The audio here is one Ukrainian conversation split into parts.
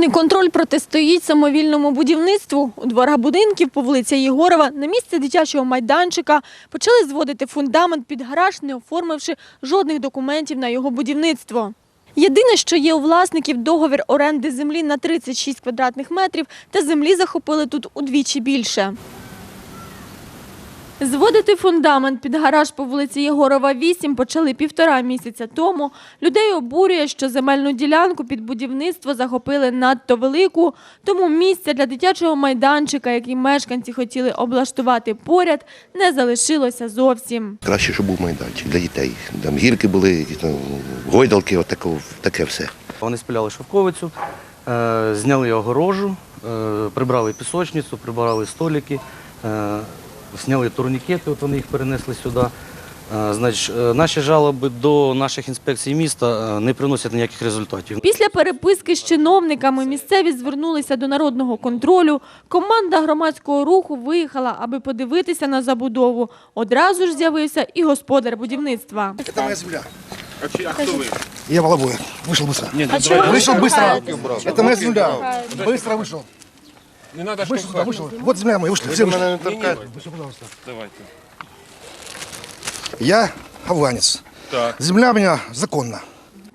Народний контроль протистоїть самовільному будівництву. У дворах будинків по вулиці Єгорова на місці дитячого майданчика почали зводити фундамент під гараж, не оформивши жодних документів на його будівництво. Єдине, що є у власників договір оренди землі на 36 квадратних метрів, та землі захопили тут удвічі більше. Зводити фундамент під гараж по вулиці Єгорова 8 почали півтора місяця тому. Людей обурює, що земельну ділянку під будівництво захопили надто велику, тому місця для дитячого майданчика, який мешканці хотіли облаштувати поряд, не залишилося зовсім. Краще, щоб був майданчик для дітей. Там гірки були, там гойдалки, отако, таке все. Вони спиляли шовковицю, е, зняли огорожу, е, прибрали пісочницю, прибрали столики, е, зняли турнікети, от вони їх перенесли сюди. Е, Значить, е, наші жалоби до наших інспекцій міста е, не приносять ніяких результатів. Після переписки з чиновниками місцеві звернулися до народного контролю. Команда громадського руху виїхала, аби подивитися на забудову. Одразу ж з'явився і господар будівництва. Это моя земля. А, чи- а хто ви? Я Волобоя. Вышел быстро. Ні, ну, давайте Вышел быстро. Это моя земля. Быстро вышел. не треба Вышел сюда, штовхати. вышел. Вот земля моя, вышли. Все вышли. Ні-ні, Давайте. Я афганец. Так. Земля у меня законна.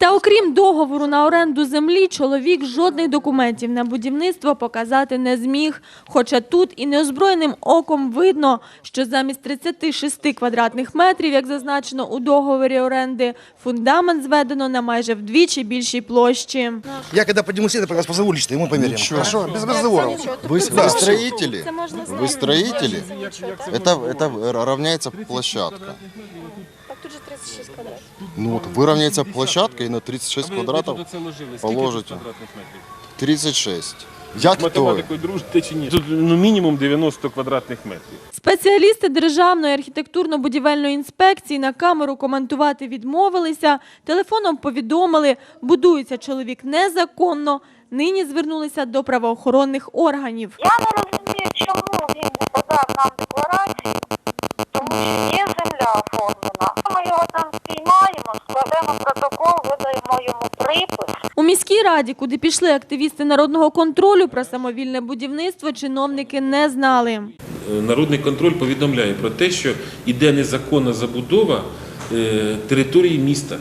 Та окрім договору на оренду землі, чоловік жодних документів на будівництво показати не зміг. Хоча тут і неозброєним оком видно, що замість 36 квадратних метрів, як зазначено у договорі оренди, фундамент зведено на майже вдвічі більшій площі. Я когда поднимусь, это вас позову лично, ему померим. Хорошо, без разговоров. Вы, вы строители? Вы строители? Это, это равняется площадка. Так тут 36 квадратів. Ну вот выровняется площадка и на 36 квадратов Це ложили. Скільки положите. тут квадратних метрів? 36. Я З математикою дружите чи ні? Тут ну, мінімум 90 квадратних метрів. Спеціалісти Державної архітектурно-будівельної інспекції на камеру коментувати відмовилися. Телефоном повідомили, будується чоловік незаконно. Нині звернулися до правоохоронних органів. Я не розумію, чому він не подав нам декларацію, тому що є земля оформлена. Ми спіймаємо, складемо протокол, видаємо йому припис. У міській раді, куди пішли активісти народного контролю про самовільне будівництво, чиновники не знали. Народний контроль повідомляє про те, що йде незаконна забудова е, території міста.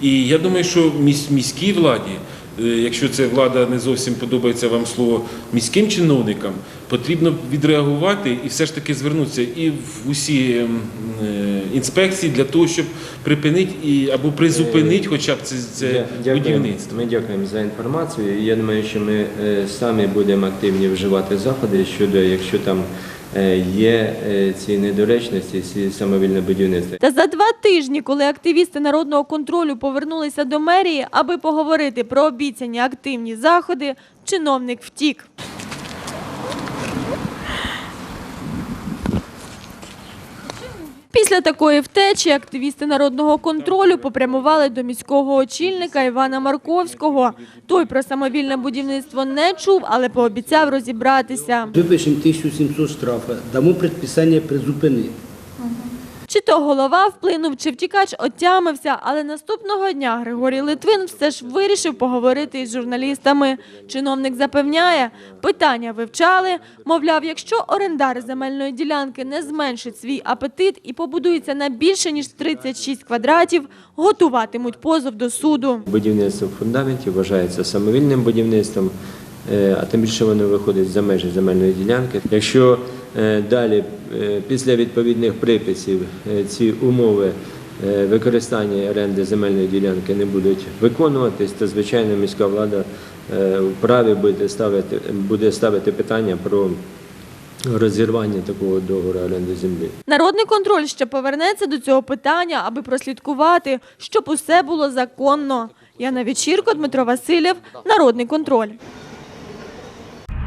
І я думаю, що міській владі, е, якщо це влада не зовсім подобається вам слово міським чиновникам, потрібно відреагувати і все ж таки звернутися і в усі ем, е, інспекції для того, щоб припинити і або призупинити хоча б це, це дякуємо. будівництво. Ми дякуємо за інформацію. Я думаю, що ми е, самі будемо активні вживати заходи щодо, якщо там е, є е, ці недоречності, ці самовільне будівництво. Та за два тижні, коли активісти народного контролю повернулися до мерії, аби поговорити про обіцяні активні заходи, чиновник втік. Після такої втечі активісти народного контролю попрямували до міського очільника Івана Марковського. Той про самовільне будівництво не чув, але пообіцяв розібратися. Випишемо 1700 штрафа, дамо предписання призупинити. Чи то голова вплинув, чи втікач отямився, але наступного дня Григорій Литвин все ж вирішив поговорити із журналістами. Чиновник запевняє, питання вивчали. Мовляв, якщо орендар земельної ділянки не зменшить свій апетит і побудується на більше ніж 36 квадратів, готуватимуть позов до суду. Будівництво фундаментів вважається самовільним будівництвом, е, а тим більше воно виходить за межі земельної ділянки. Якщо далі, е, після відповідних приписів, е, ці умови е, використання оренди земельної ділянки не будуть виконуватись, то звичайно міська влада е, вправі буде ставити, буде ставити питання про розірвання такого договору оренди землі. Народний контроль ще повернеться до цього питання, аби прослідкувати, щоб усе було законно. Яна Вечірко, Дмитро Васильєв, Народний контроль.